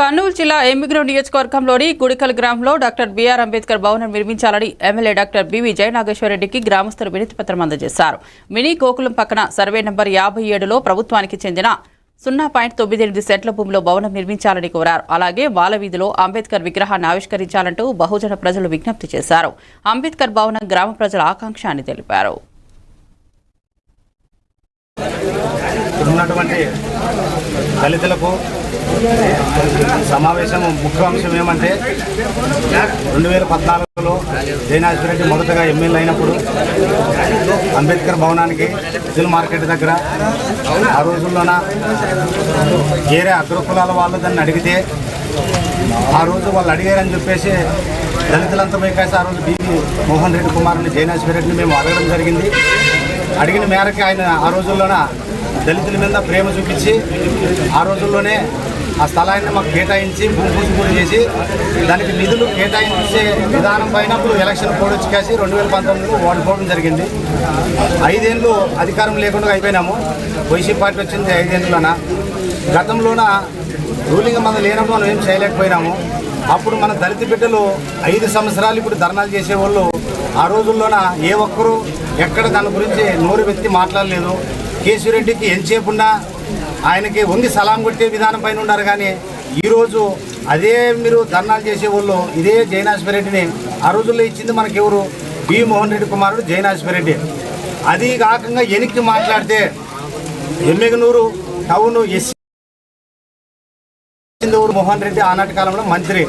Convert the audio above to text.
కర్నూలు జిల్లా ఎమ్మిగ్రో నియోజకవర్గంలోని గుడికల్ గ్రామంలో డాక్టర్ బిఆర్ అంబేద్కర్ భవనం నిర్మించాలని ఎమ్మెల్యే డాక్టర్ బివి జయనాగేశ్వరరెడ్డికి గ్రామస్తులు వినతి పత్రం అందజేశారు. మినీ గోకులం పక్కన సర్వే నంబర్ యాభై ఏడులో ప్రభుత్వానికి చెందిన సున్నా పాయింట్ తొమ్మిది ఎనిమిది సెంట్ల భూమిలో భవనం నిర్మించాలని కోరారు. అలాగే బాలవీధిలో అంబేద్కర్ విగ్రహాన్ని ఆవిష్కరించాలంటూ బహుజన ప్రజలు విజ్ఞప్తి చేశారు. అంబేద్కర్ భవనం గ్రామ ప్రజల ఆకాంక్ష అని తెలిపారు. ఉన్నటువంటి దళితులకు సమావేశం ముఖ్య అంశం ఏమంటే రెండు వేల పద్నాలుగులో జయనాథరెడ్డి మొదటగా ఎమ్మెల్యే అయినప్పుడు అంబేద్కర్ భవనానికి సిల్ మార్కెట్ దగ్గర ఆ రోజుల్లోన వేరే అగ్రకులాల వాళ్ళు దాన్ని అడిగితే ఆ రోజు వాళ్ళు అడిగారని చెప్పేసి దళితులంతా పోయి కాసి ఆ రోజు బీవీ మోహన్ రెడ్డి కుమారుని జయనాశ్వర రెడ్డిని మేము అడగడం జరిగింది. అడిగిన మేరకు ఆయన ఆ రోజుల్లోన దళితుల మీద ప్రేమ చూపించి ఆ రోజుల్లోనే ఆ స్థలాన్ని మాకు కేటాయించి భూమి పూజ పూజ చేసి దానికి నిధులు కేటాయించే విధానం పైన ఇప్పుడు ఎలక్షన్ కోడ్ వచ్చి కాసి రెండు వేల పంతొమ్మిదిలో ఓడిపోవడం జరిగింది. ఐదేళ్ళు అధికారం లేకుండా అయిపోయినాము. వైసీపీ పార్టీ వచ్చింది ఐదేళ్ళలోన గతంలోన రూలింగ్ మన లేనప్పుడు మనం ఏం చేయలేకపోయినాము. అప్పుడు మన దళిత బిడ్డలు ఐదు సంవత్సరాలు ఇప్పుడు ధర్నాలు చేసేవాళ్ళు. ఆ రోజుల్లోన ఏ ఒక్కరూ ఎక్కడ దాని గురించి నోరు వ్యక్తి మాట్లాడలేదు. కేశిరెడ్డికి ఎంతసేపున్నా ఆయనకి వంగి సలాం కొట్టే విధానం పైన ఉన్నారు కానీ ఈరోజు అదే మీరు ధర్నాలు చేసేవాళ్ళు ఇదే జయనాశ్వర రెడ్డిని ఆ రోజుల్లో ఇచ్చింది మనకెవరు? బి మోహన్ రెడ్డి కుమారుడు జయనాశ్వర రెడ్డి. అది కాకుండా ఎనికి మాట్లాడితే ఎమ్మెగనూరు టౌన్ ఎస్సీ మోహన్ రెడ్డి ఆనాటి కాలంలో మంత్రి.